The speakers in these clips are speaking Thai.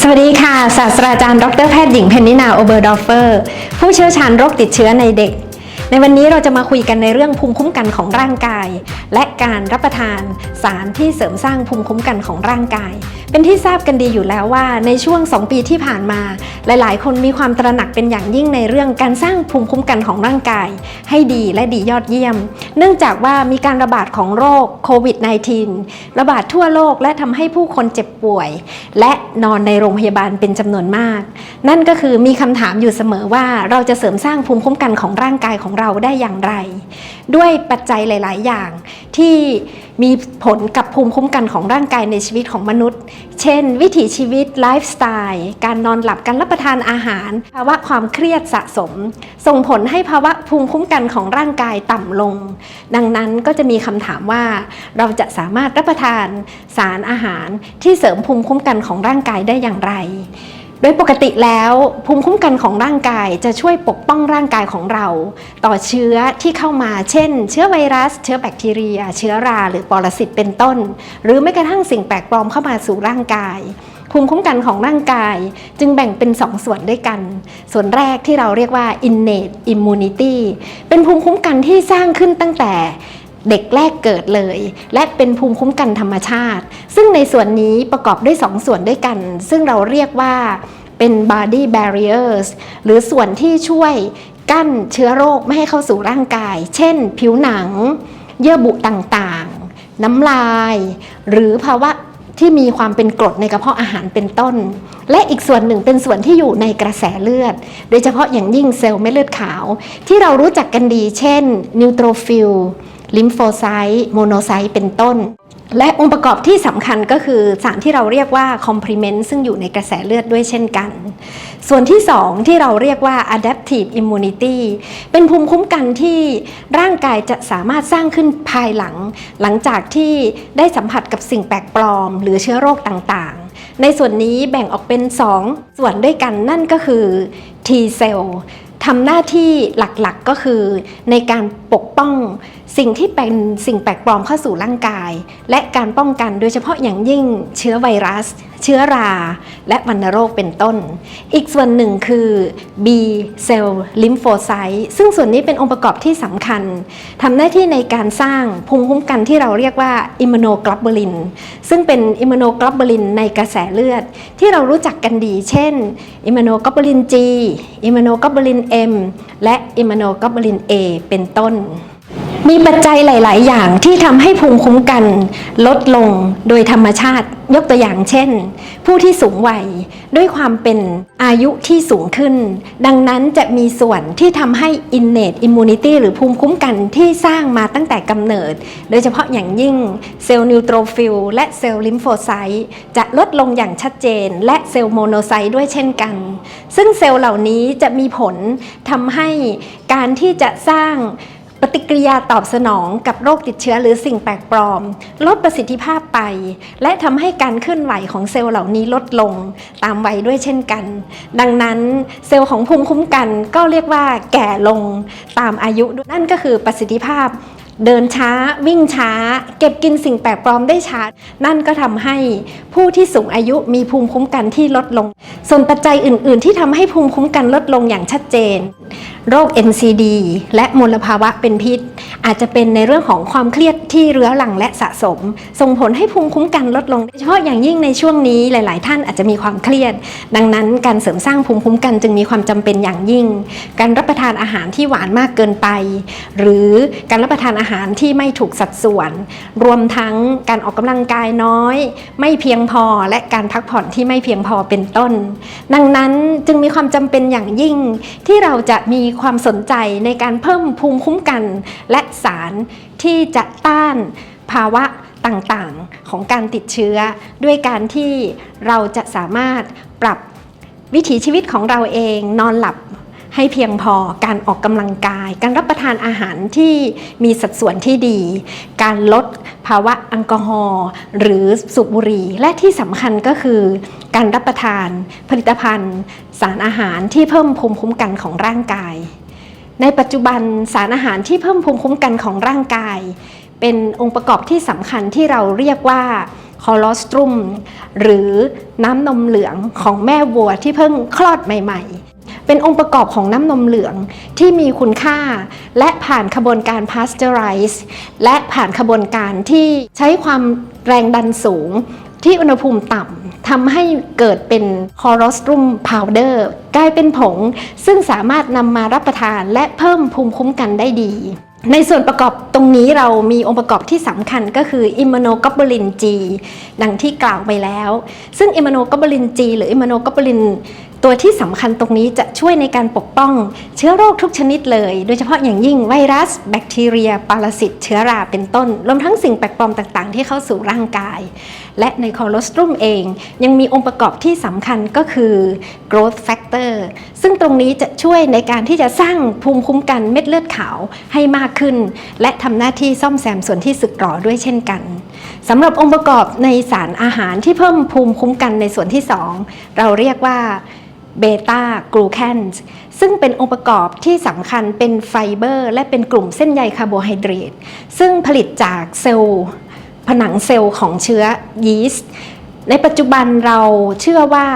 สวัสดีค่ะ ศาสตราจารย์ ดรแพทย์หญิงเพนนินาโอเบอร์ดอฟเฟอร์ ผู้เชี่ยวชาญโรคติดเชื้อในเด็ก ในวันนี้เราจะมาคุยกันในเรื่องภูมิคุ้มกันของร่างกาย และการรับประทานสารที่เสริมสร้างภูมิคุ้มกันของร่างกาย เป็นที่ทราบกันดีอยู่แล้วว่าในช่วง 2 ปีที่ผ่านมา หลาย ๆ คนมีความตระหนักเป็นอย่างยิ่งในเรื่องการสร้างภูมิคุ้มกันของร่างกาย ให้ดีและดียอดเยี่ยม เนื่องจากว่ามีการระบาดของโรคโควิด -19 ระบาดทั่วโลกและทำให้ผู้คนเจ็บป่วย และนอนในโรงพยาบาลเป็นจำนวนมาก นั่นก็คือมีคำถามอยู่เสมอว่าเราจะเสริมสร้างภูมิคุ้มกันของร่างกายของเราได้อย่างไร ด้วยปัจจัยหลาย ๆ อย่างที่มีผลกับภูมิคุ้มกันของร่างกายในชีวิตของมนุษย์ เช่น วิถีชีวิตไลฟ์สไตล์การนอนหลับการรับประทานอาหาร ภาวะความเครียดสะสม ส่งผลให้ภาวะภูมิคุ้มกันของร่างกายต่ำลง ดังนั้นก็จะมีคำถามว่า เราจะสามารถรับประทานสารอาหารที่เสริมภูมิคุ้มกันของร่างกายได้อย่างไร โดยปกติแล้วภูมิคุ้มกันของร่างกายจะช่วยปกป้องร่างกายของเรา ต่อเชื้อที่เข้ามาเช่น เชื้อไวรัส เชื้อแบคทีเรีย เชื้อราหรือปรสิตเป็นต้น หรือแม้กระทั่งสิ่งแปลกปลอมเข้ามาสู่ร่างกายภูมิคุ้มกันของร่างกายจึงแบ่งเป็น 2ส่วนด้วยกัน ส่วนแรกที่เราเรียกว่า innate immunity เป็นภูมิคุ้มกันที่สร้างขึ้นตั้งแต่ เด็กแรกเกิดเลย และเป็นภูมิคุ้มกันธรรมชาติ ซึ่งในส่วนนี้ประกอบด้วย2ส่วนด้วยกัน ซึ่งเราเรียกว่าเป็น body barriers หรือส่วนที่ช่วยกั้นเชื้อโรคไม่ให้เข้าสู่ร่างกาย เช่น ผิวหนัง เยื่อบุต่างๆ น้ำลาย หรือภาวะที่มีความเป็นกรดในกระเพาะอาหารเป็นต้น และอีกส่วนหนึ่งเป็นส่วนที่อยู่ในกระแสเลือด โดยเฉพาะอย่างยิ่งเซลล์เม็ดเลือดขาว ที่เรารู้จักกันดี เช่นนิวโตรฟิล ลิมโฟไซต์โมโนไซต์เป็นต้น และองค์ประกอบที่สำคัญก็คือสารที่เราเรียกว่า complement ซึ่งอยู่ในกระแสเลือดด้วยเช่นกัน ส่วนที่2ที่เราเรียกว่า adaptive immunity เป็นภูมิคุ้มกันที่ร่างกายจะสามารถสร้างขึ้นภายหลัง หลังจากที่ได้สัมผัสกับสิ่งแปลกปลอม หรือเชื้อโรคต่างๆ ในส่วนนี้แบ่งออกเป็น 2ส่วนด้วยกันนั่นก็คือ T cell ทำหน้าที่หลักๆก็คือในการปกป้อง สิ่งที่เป็นสิ่งแปลกปลอมเข้าสู่ร่างกาย และการป้องกันโดยเฉพาะอย่างยิ่งเชื้อไวรัส เชื้อรา และวัณโรคเป็นต้น อีกส่วนหนึ่งคือ B เซลล์ลิมโฟไซต์ซึ่งส่วนนี้เป็นองค์ประกอบที่สำคัญทำหน้าที่ในการสร้างภูมิคุ้มกันที่เราเรียกว่าอิม n โนกล b บูลิน ซึ่งเป็นอิม n โนกล b บูลินในกระแสเลือด ที่เรารู้จักกันดี เช่นอิม n โนกล b บูลิน G อิม n โนกล b บูลิน M และอิม n โนกล b บูลิน A เป็นต้น มีปัจจัยหลาย ๆ อย่างที่ทำให้ภูมิคุ้มกันลดลงโดยธรรมชาติ ยกตัวอย่างเช่น ผู้ที่สูงวัยด้วยความเป็นอายุที่สูงขึ้น ดังนั้นจะมีส่วนที่ทำให้ innate immunity หรือภูมิคุ้มกันที่สร้างมาตั้งแต่กำเนิด โดยเฉพาะอย่างยิ่งเซลล์นิวโตรฟิลและเซลล์ลิมโฟไซต์จะลดลงอย่างชัดเจน และเซลล์โมโนไซต์ด้วยเช่นกัน ซึ่งเซลล์เหล่านี้จะมีผลทำให้การที่จะสร้าง ปฏิกิริยาตอบสนองกับโรคติดเชื้อหรือสิ่งแปลกปลอม ลดประสิทธิภาพไป และทำให้การเคลื่อนไหวของเซลล์เหล่านี้ลดลงตามวัยด้วยเช่นกัน ดังนั้นเซลล์ของภูมิคุ้มกันก็เรียกว่าแก่ลงตามอายุนั่นก็คือประสิทธิภาพ เดินช้า วิ่งช้า เก็บกินสิ่งแปลกปลอมได้ช้า นั่นก็ทำให้ผู้ที่สูงอายุมีภูมิคุ้มกันที่ลดลง ส่วนปัจจัยอื่น ๆ ที่ทำให้ภูมิคุ้มกันลดลงอย่างชัดเจน โรค NCD และมลภาวะเป็นพิษ อาจจะเป็นในเรื่องของความเครียดที่เรื้อรังและสะสม ส่งผลให้ภูมิคุ้มกันลดลงโดยเฉพาะอย่างยิ่งในช่วงนี้หลาย ๆ ท่านอาจจะมีความเครียด ดังนั้นการเสริมสร้างภูมิคุ้มกันจึงมีความจำเป็นอย่างยิ่ง การรับประทานอาหารที่หวานมากเกินไป หรือการรับประทานอาหารที่ไม่ถูกสัดส่วน รวมทั้งการออกกำลังกายน้อย ไม่เพียงพอและการพักผ่อนที่ไม่เพียงพอเป็นต้น ดังนั้นจึงมีความจำเป็นอย่างยิ่ง ที่เราจะมีความสนใจในการเพิ่มภูมิคุ้มกัน และสารที่จะต้านภาวะต่างๆ ของการติดเชื้อ ด้วยการที่เราจะสามารถปรับวิถีชีวิตของเราเองนอนหลับ ให้เพียงพอการออกกำลังกาย การรับประทานอาหารที่มีสัดส่วนที่ดี การลดภาวะแอลกอฮอล์หรือสูบบุหรี่และที่สำคัญก็คือการรับประทานผลิตภัณฑ์ สารอาหารที่เพิ่มภูมิคุ้มกันของร่างกาย ในปัจจุบันสารอาหารที่เพิ่มภูมิคุ้มกันของร่างกาย เป็นองค์ประกอบที่สำคัญที่เราเรียกว่าคอลอสตรุมหรือน้ำนมเหลืองของแม่วัวที่เพิ่งคลอดใหม่ ๆ เป็นองค์ประกอบของน้ำนมเหลืองที่มีคุณค่า และผ่านขบวนการ pasteurize และผ่านขบวนการที่ใช้ความแรงดันสูงที่อุณหภูมิต่ำทำให้เกิดเป็นคอรอสตรุมพาวเดอร์กลายเป็นผง ซึ่งสามารถนำมารับประทานและเพิ่มภูมิคุ้มกันได้ดี ในส่วนประกอบตรงนี้เรามีองค์ประกอบที่สำคัญก็คืออิม n โนก o บ u ลินจีดังที่กล่าวไปแล้ว ซึ่งอิม n โนก o บ u ลินจีหรืออิม n โนก o บ u ลิน ตัวที่สำคัญตรงนี้จะช่วยในการปกป้องเชื้อโรคทุกชนิดเลย โดยเฉพาะอย่างยิ่งไวรัส แบคทีเรีย ปรสิตเชื้อราเป็นต้น รวมทั้งสิ่งแปลกปลอมต่างๆ ที่เข้าสู่ร่างกาย และในคอโลสตรุมเอง ยังมีองค์ประกอบที่สำคัญก็คือ growth factor ซึ่งตรงนี้จะช่วยในการที่จะสร้างภูมิคุ้มกันเม็ดเลือดขาวให้มากขึ้น และทำหน้าที่ซ่อมแซมส่วนที่สึกหรอด้วยเช่นกันสำหรับองค์ประกอบในสารอาหารที่เพิ่มภูมิคุ้มกันในส่วนที่ 2 เราเรียกว่าเบต้ากลูแคนซึ่งเป็นองค์ประกอบที่สำคัญเป็นไฟเบอร์ และเป็นกลุ่มเส้นใยคาร์โบไฮเดรตซึ่งผลิตจากเซลล์ ผนังเซลล์ของเชื้อยีสต์ ในปัจจุบันเราเชื่อว่า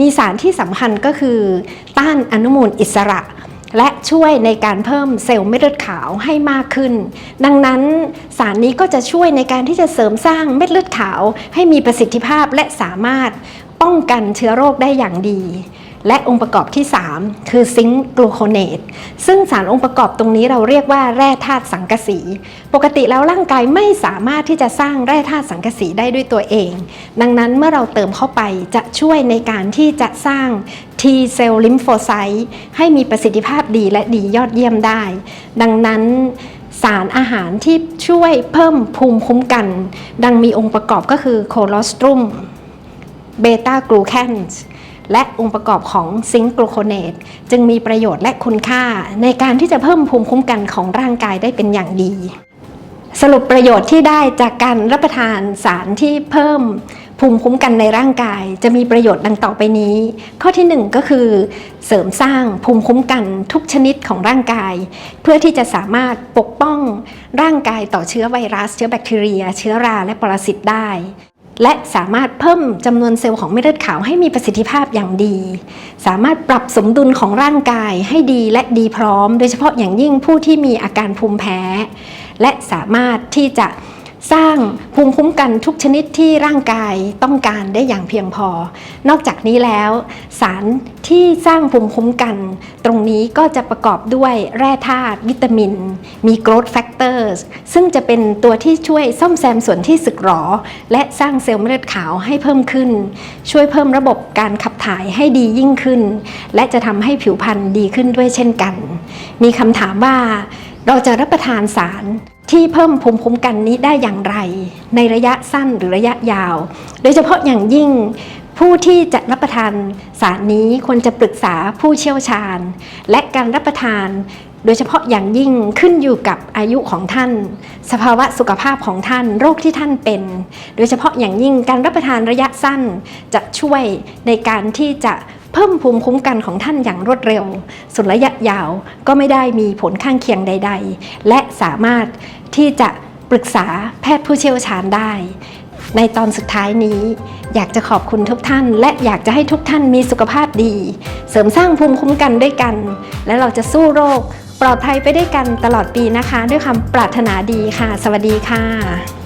มีสารที่สำคัญก็คือต้านอนุมูลอิสระ และช่วยในการเพิ่มเซลล์เม็ดเลือดขาวให้มากขึ้น ดังนั้นสารนี้ก็จะช่วยในการที่จะเสริมสร้างเม็ดเลือดขาว ให้มีประสิทธิภาพและสามารถป้องกันเชื้อโรคได้อย่างดี และองค์ประกอบที่ 3 คือซิงค์กลูโคเนตซึ่งสารองค์ประกอบตรงนี้เราเรียกว่าแร่ธาตุสังกะสี ปกติแล้วร่างกายไม่สามารถที่จะสร้างแร่ธาตุสังกะสีได้ด้วยตัวเอง ดังนั้นเมื่อเราเติมเข้าไปจะช่วยในการที่จะสร้าง T เซลล์ลิมโฟไซต์ให้มีประสิทธิภาพดีและดียอดเยี่ยมได้ ดังนั้นสารอาหารที่ช่วยเพิ่มภูมิคุ้มกัน ดังมีองค์ประกอบก็คือโคโลสตรุมเบต้ากลูแคน และองค์ประกอบของซิงค์กลูโคเนตจึงมีประโยชน์และคุณค่าในการที่จะเพิ่มภูมิคุ้มกันของร่างกายได้เป็นอย่างดี สรุปประโยชน์ที่ได้จากการรับประทานสารที่เพิ่มภูมิคุ้มกันในร่างกายจะมีประโยชน์ดังต่อไปนี้ ข้อที่หนึ่งก็คือ เสริมสร้างภูมิคุ้มกันทุกชนิดของร่างกาย เพื่อที่จะสามารถปกป้องร่างกายต่อเชื้อไวรัส เชื้อแบคทีเรีย เชื้อราและปรสิตได้ และสามารถเพิ่มจำนวนเซลล์ของเม็ดเลือดขาวให้มีประสิทธิภาพอย่างดี สามารถปรับสมดุลของร่างกายให้ดีและดีพร้อม โดยเฉพาะอย่างยิ่งผู้ที่มีอาการภูมิแพ้ และสามารถที่จะ สร้างภูมิคุ้มกันทุกชนิดที่ร่างกายต้องการได้อย่างเพียงพอ นอกจากนี้แล้ว สารที่สร้างภูมิคุ้มกัน ตรงนี้ก็จะประกอบด้วยแร่ธาตุวิตามิน มี growth factors ซึ่งจะเป็นตัวที่ช่วยซ่อมแซมส่วนที่สึกหรอ และสร้างเซลล์เม็ดเลือดขาวให้เพิ่มขึ้น ช่วยเพิ่มระบบการขับถ่ายให้ดียิ่งขึ้น และจะทำให้ผิวพรรณดีขึ้นด้วยเช่นกัน มีคำถามว่า เราจะรับประทานสาร ที่เพิ่มภูมิคุ้มกันนี้ได้อย่างไร ในระยะสั้นหรือระยะยาว โดยเฉพาะอย่างยิ่งผู้ที่จะรับประทานสารนี้ควรจะปรึกษาผู้เชี่ยวชาญ และการรับประทาน โดยเฉพาะอย่างยิ่งขึ้นอยู่กับอายุของท่าน สภาวะสุขภาพของท่าน โรคที่ท่านเป็น โดยเฉพาะอย่างยิ่งการรับประทานระยะสั้นจะช่วยในการที่จะ เพิ่มภูมิคุ้มกันของท่านอย่างรวดเร็วส่วนระยะยาวก็ไม่ได้มีผลข้างเคียงใด ๆ และสามารถที่จะปรึกษาแพทย์ผู้เชี่ยวชาญได้ ในตอนสุดท้ายนี้ อยากจะขอบคุณทุกท่าน และอยากจะให้ทุกท่านมีสุขภาพดี เสริมสร้างภูมิคุ้มกันด้วยกัน และเราจะสู้โรค ปลอดภัยไปด้วยกันตลอดปีนะคะ ด้วยคำปรารถนาดีค่ะ สวัสดีค่ะ